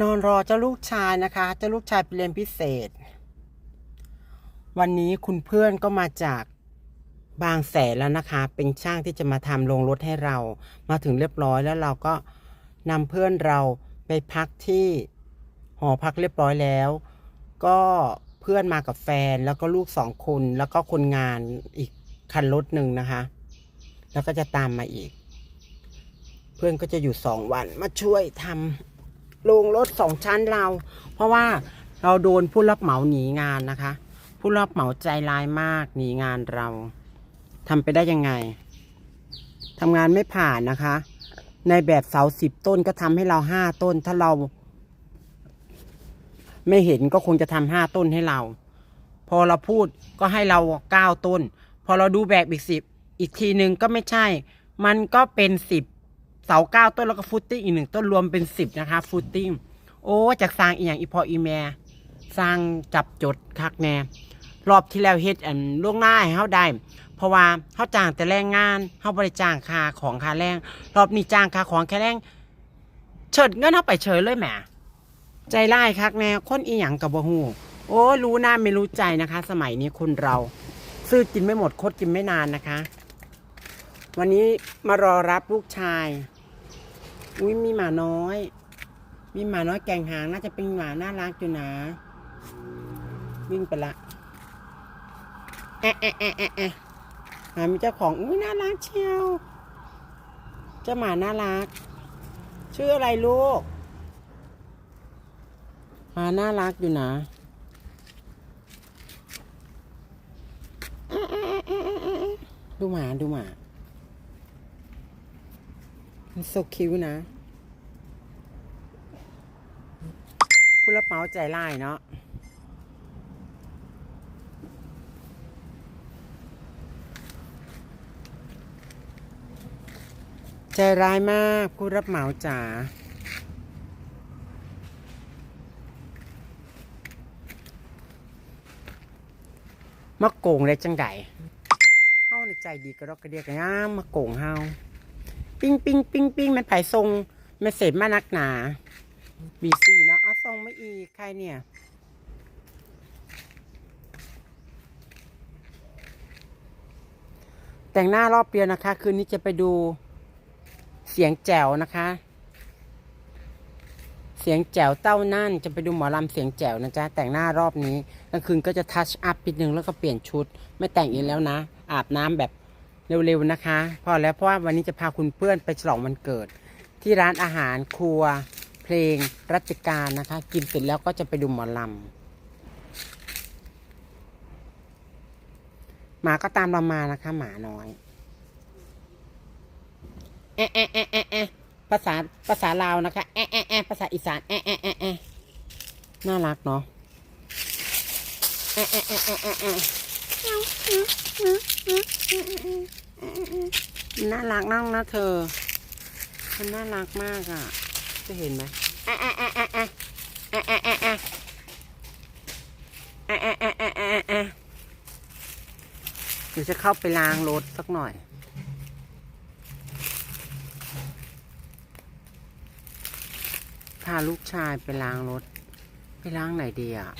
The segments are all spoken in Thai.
นอนรอเจ้าลูกชายนะคะ เจ้าลูกชายไปเรียนพิเศษ วันนี้คุณเพื่อนก็มาจากบางแสนแล้วนะคะ เป็นช่างที่จะมาทำโรงรถให้เรา มาถึงเรียบร้อยแล้วเราก็นำเพื่อนเราไปพักที่หอพักเรียบร้อยแล้ว ก็เพื่อนมากับแฟนแล้วก็ลูกสองคนแล้วก็คนงานอีกคันรถหนึ่งนะคะ แล้วก็จะตามมาอีก เพื่อนก็จะอยู่สองวันมาช่วยทำ โรงรถสองชั้นเรา เพราะว่าเราโดนผู้รับเหมาหนีงานนะคะ ผู้รับเหมาใจร้ายมากหนีงานเราทำไปได้ยังไงทำงานไม่ผ่านนะคะ ในแบบเสาสิบต้นก็ทำให้เราห้าต้น ถ้าเรา ไม่เห็นก็คงจะทำห้าต้นให้เรา พอเราพูดก็ให้เราเก้าต้น พอเราดูแบบอีกสิบอีกทีหนึ่งก็ไม่ใช่ มันก็เป็นสิบ เสาเก้าต้นแล้วก็ฟุตติ้งอีกหนึ่งต้นรวมเป็นสิบนะคะฟุตติ้งโอ้จากสร้างอีกอย่างอีพออีแม่สร้างจับจดคักแน่รอบที่แล้วเฮ็ดอันล่วงหน้าให้เฮาได้ เพราะว่าเฮาจ้างแต่แรงงานเฮาบ่ได้จ้างค่าของค่าแรง รอบนี้จ้างค่าของค่าแรงเฉิดเงินเฮาไปเฉยเลยแหมใจร้ายคักแน่คนอีหยังก็บ่ฮู้โอ้รู้หน้าไม่รู้ใจนะคะ สมัยนี้คนเรา ซื้อกินไม่หมดคดกินไม่นานนะคะ วันนี้มารอรับลูกชาย อุ้ยมีหมาน้อย มีหมาน้อยแก่งหางน่าจะเป็นหมาน่ารักอยู่นะ วิ่งไปละแอะแอะแอะแอะแอะหมามีเจ้าของ อุ้ยน่ารักเชียวเจ้าหมาน่ารัก ชื่ออะไรลูกหมาน่ารักอยู่นะดูหมาดูหมา มันโซคิวนะผู้รับเหมาใจร้ายเนาะใจร้ายมากผู้รับเหมาจ๋ามะโกงได้จังไดเฮาในใจดีก็รอกกระเดียกันย่ามมาโกงเฮา ปิ้งปิ้งปิ้งปิ้งมันไผ่ทรงเมสเสจมานักหนาบีซีเนาะเอาทรงไม่อีกใครเนี่ยแต่งหน้ารอบเดียวนะคะ คืนนี้จะไปดูเสียงแจ๋วนะคะ เสียงแจ๋วเต้านั่นจะไปดูหมอลำเสียงแจ๋วนะจ๊ะแต่งหน้ารอบนี้กลางคืนก็จะทัชอัพนิดนึงแล้วก็เปลี่ยนชุด ไม่แต่งอีกแล้วนะ อาบน้ำแบบ เร็วๆนะคะ พอแล้วเพราะว่าวันนี้จะพาคุณเพื่อนไปฉลองวันเกิด ที่ร้านอาหารครัว เพลงรัชการนะคะ กินเสร็จแล้วก็จะไปดูหมอลำหมาก็ตามเรามานะคะ หมาน้อยแอะแอะแอะแอะแอะภาษาภาษาลาวนะคะแอะแอะแอะภาษาอีสานแอะแอะแอะแอะน่ารักเนาะแอะแอะแอะแอะแอะแอะ น่ารักนั่งนะเธอ มันน่ารักมากอะ จะเห็นไหมแอะแอะแอะแอะแอะแอะแอะแอะแอะแอะแอะแอะแอะอะแอะเดี๋ยวจะเข้าไปล้างรถสักหน่อย พาลูกชายไปล้างรถ ไปล้างไหนดีอะ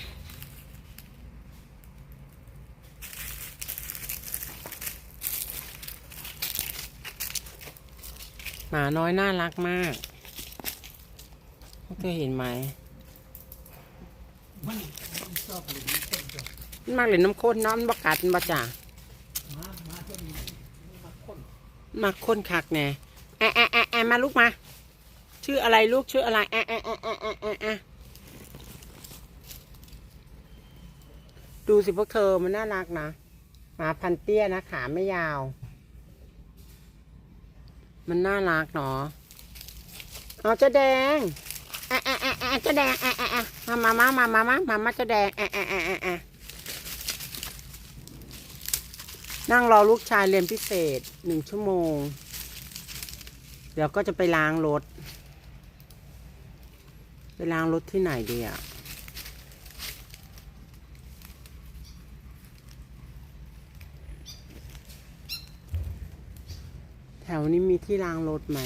หมาน้อยน่ารักมากเคยเห็นไหมมันมากเลยน้ำข้นน้ำบกัดมันบจ่ามาข้นคักแน่แอะแอะแอะแอะมาลูกมา ชื่ออะไรลูกชื่ออะไรแอะแอะแอะแอะแอะแอะแอะดูสิพวกเธอมันน่ารักนะหมาพันเตี้ยนะขาไม่ยาว มันน่ารักเนาะเอาเจะแดงแอะแอะแอะอะเจะแดงแอะแอะแอะมามามามามามามาเจะแดงแอะแอะแอะแอะแอะนั่งรอลูกชายเรียนพิเศษหนึ่งชั่วโมง เดี๋ยวก็จะไปล้างรถ ไปล้างรถที่ไหนดีอะ แถวนี้มีที่ล้างรถไหม